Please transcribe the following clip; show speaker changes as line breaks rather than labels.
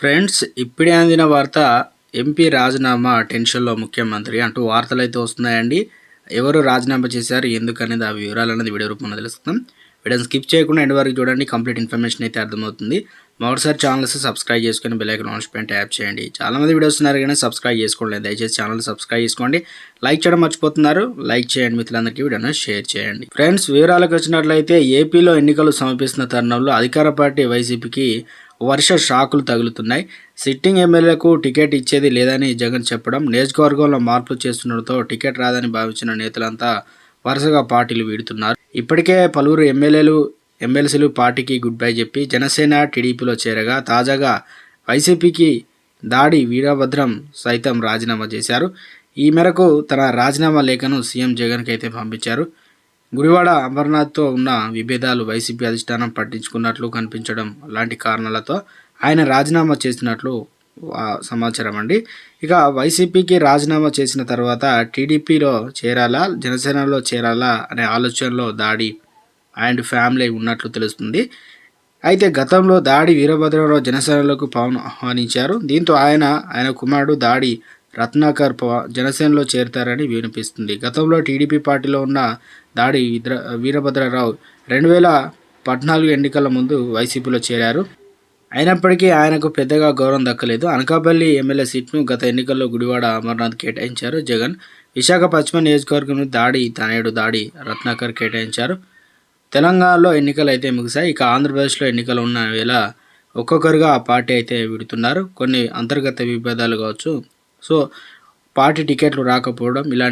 Friends ఇప్పుడే అందిన వార్త ఎంపీ రాజీనామా టెన్షన్లో ముఖ్యమంత్రి అంటూ వార్తలు అయితే వస్తున్నాయండి. ఎవరు రాజీనామా చేశారు ఎందుకనేది ఆ వివరాలు అనేది వీడియో రూపంలో తెలుసుకుందాం వీడియోని స్కిప్ చేయకుండా ఎండ్ వరకు చూడండి కంప్లీట్ ఇన్ఫర్మేషన్ అయితే అర్థమవుతుంది. మరోసారి ఛానల్స్ సబ్స్క్రైబ్ చేసుకొని బెల్ ఐకాన్ ఆన్ పైన ట్యాప్ చేయండి. చాలామంది వీడియోస్ ఉన్నారు కానీ సబ్స్క్రైబ్ చేసుకోలేదు దయచేసి ఛానల్ సబ్స్క్రైబ్ చేసుకోండి. లైక్ చేయడం మర్చిపోతున్నారు. లైక్ చేయండి మిత్రులందరికీ వీడియోను షేర్ చేయండి. ఫ్రెండ్స్ వివరాలకు వచ్చినట్లయితే ఏపీలో ఎన్నికలు సమర్పిస్తున్న తరుణంలో అధికార పార్టీ వైసీపీకి వర్ష షాకులు తగులుతున్నాయి. సిట్టింగ్ ఎమ్మెల్యేలకు టికెట్ ఇచ్చేది లేదని జగన్ చెప్పడం నియోజకవర్గంలో మార్పులు చేస్తుండటంతో టికెట్ రాదని భావించిన నేతలంతా వరుసగా పార్టీలు వీడుతున్నారు. ఇప్పటికే పలువురు ఎమ్మెల్యేలు ఎమ్మెల్సీలు పార్టీకి గుడ్ బై చెప్పి జనసేన టీడీపీలో చేరగా తాజాగా వైసీపీకి దాడి వీరభద్రం సైతం రాజీనామా చేశారు. ఈ మేరకు తన రాజీనామా లేఖను సీఎం జగన్కి అయితే పంపించారు. గుడివాడ అమర్నాథ్తో ఉన్న విభేదాలు వైసీపీ అధిష్టానం పట్టించుకున్నట్లు కనిపించడం లాంటి కారణాలతో ఆయన రాజీనామా చేసినట్లు సమాచారం అండి. ఇక వైసీపీకి రాజీనామా చేసిన తర్వాత టీడీపీలో చేరాలా జనసేనలో చేరాలా అనే ఆలోచనలో దాడి అండ్ ఫ్యామిలీ ఉన్నట్లు తెలుస్తుంది. అయితే గతంలో దాడి వీరభద్రరావు జనసేనలోకి పవన్ ఆహ్వానించారు. దీంతో ఆయన ఆయన కుమారుడు దాడి రత్నాకర్ జనసేనలో చేరతారని వినిపిస్తుంది. గతంలో టీడీపీ పార్టీలో ఉన్న దాడి వీర- వీరభద్రరావు రెండు వేల పద్నాలుగు ఎన్నికల ముందు వైసీపీలో చేరారు. అయినప్పటికీ ఆయనకు పెద్దగా గౌరవం దక్కలేదు. అనకాపల్లి ఎమ్మెల్యే సీట్ను గత ఎన్నికల్లో గుడివాడ అమర్నాథ్ కేటాయించారు. జగన్ విశాఖ పశ్చిమ నియోజకవర్గం దాడి తనేడు దాడి రత్నాకర్ కేటాయించారు. తెలంగాణలో ఎన్నికలు అయితే ముగిశాయి ఇక ఆంధ్రప్రదేశ్లో ఎన్నికలు ఉన్న వేళ ఒక్కొక్కరుగా ఆ పార్టీ అయితే విడుతున్నారు. కొన్ని అంతర్గత విభేదాలు కావచ్చు. సో పార్టీ టికెట్లు రాకపోవడం ఇలాంటి